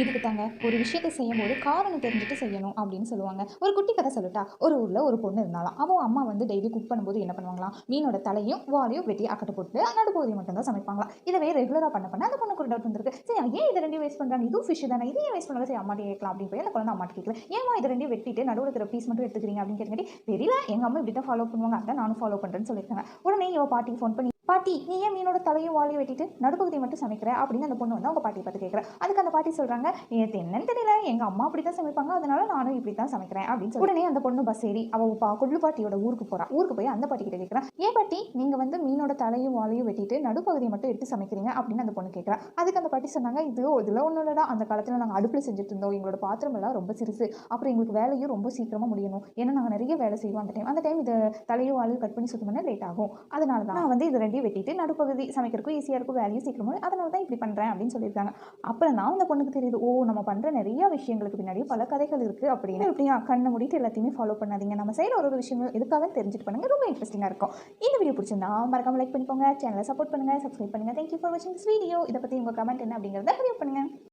இதுக்கு தாங்க ஒரு விஷயத்தை செய்யும்போது காரணம் தெரிஞ்சுட்டு செய்யணும் அப்படின்னு சொல்லுவாங்க. ஒரு குட்டி கதை சொல்லட்டா ஒரு ஊரில் ஒரு பொண்ணு இருந்தாலும். அவன் அம்மா வந்து டெய்லி குக் பண்ணும்போது என்ன பண்ணுவாங்களாம்? மீனோட தலையும் வாலையும் வெட்டி அக்கட்டை போட்டு நடுப்பகுதியை மட்டும் தான் சமைப்பாங்களாம் இதவே ரெகுலராக பண்ண பண்ண அந்த பொண்ணுக்கு ஒரு டவுட் வந்திருக்கு. சரி ஏன் இது ரெண்டையும் வேஸ்ட் பண்ணுறாங்க இதுவும் ஃபிஷ் தானே? இதையும் வேஸ்ட் பண்ணாலும் சரி அம்மாட்டி கேட்கலாம் அப்படின்னு போய் அந்த குழந்தை அம்மாட்டி கேட்கல. ஏமா இது ரெண்டையும் வெட்டிட்டு நடுவில் இருக்கிற பீஸ் மட்டும் எடுத்துக்கிறீங்க அப்படின்னு கேட்டுக்கிட்டு தெரியல எங்கள் அம்மா இப்படி தான் ஃபாலோ பண்ணுவாங்க. அதான் நானும் ஃபாலோ பண்ணுறேன்னு சொல்லியிருக்காங்க. உடனே இவ பாட்டிக்கு ஃபோன் பண்ணி பாட்டி நீ ஏன் மீனோட தலையும் வாழையும் வெட்டிட்டு நடுப்பகுதி மட்டும் சமைக்கிற? அப்படின்னு அந்த பொண்ணு வந்து அவங்க பாட்டியை பார்த்து கேட்குறேன் அதுக்கு அந்த பாட்டி சொல்கிறாங்க எனக்கு என்னன்னு தெரியல எங்கள் அம்மா அப்படி தான் சமைப்பாங்க அதனால நானும் இப்படி தான் சமைக்கிறேன். அப்படின்னு சொல்லி உடனே அந்த பொண்ணு பஸ் ஏறி அவள் பா கொள்ளு பாட்டியோட ஊருக்கு போகிறான் ஊருக்கு போய் அந்த பாட்டி கிட்ட கேட்குறான் ஏன் பாட்டி நீங்கள் வந்து மீனோட தலையும் வாழையும் வெட்டிட்டு நடுப்பகுதியை மட்டும் எடுத்து சமைக்கிறீங்க? அப்படின்னு அந்த பொண்ணு கேட்குறான் அதுக்கு அந்த பாட்டி சொன்னாங்க இது இதில் ஒன்றும் இல்லடா அந்த காலத்தில் நாங்கள் அடுப்பில் செஞ்சுட்டு இருந்தோம் எங்களோட பாத்திரம் எல்லாம் ரொம்ப சிறுசு அப்புறம் எங்களுக்கு வேலையும் ரொம்ப சீக்கிரமாக முடியணும் ஏன்னா நாங்கள் நிறைய வேலை செய்வோம் அந்த டைம் அந்த டைம் இது தலையும் வாழையும் கட் பண்ணி சுத்தம் பண்ண லேட் ஆகும் அதனால தான் நான் வந்து இது ரெண்டையும் வெட்டிட்டு நடுப்பகுதி சமைக்கிறதுக்கும் ஈஸியாக இருக்கும் வேலையும் சீக்கிரம் அதனால தான் இப்படி பண்ணுறேன் அப்படின்னு சொல்லியிருக்காங்க. அப்புறம் தான் அந்த பொண்ணுக்கு தெரியுது ஓ நம்ம பண்ணுற நிறைய விஷயங்களுக்கு பின்னாடி பல கதைகள் இருக்குது அப்படின்னு இப்படியா கண்ணை மூடிட்டு எல்லாத்தையுமே ஃபாலோ பண்ணாதீங்க. நம்ம செய்கிற ஒரு ஒரு விஷயங்கள் எதுக்காக தெரிஞ்சுட்டு பண்ணுங்க ரொம்ப இன்ட்ரெஸ்டிங்காக இருக்கும். இந்த வீடியோ பிடிச்சிருந்தா மறக்காம லைக் பண்ணிக்கோங்க சேனலை சப்போர்ட் பண்ணுங்கள் சப்ஸ்கிரைப் பண்ணுங்கள் தேங்க்யூ ஃபார் வாட்சிங் திஸ் வீடியோ இதை பற்றி உங்கள் கமெண்ட் என்ன அப்படிங்கிறத பதிவு பண்ணுங்கள்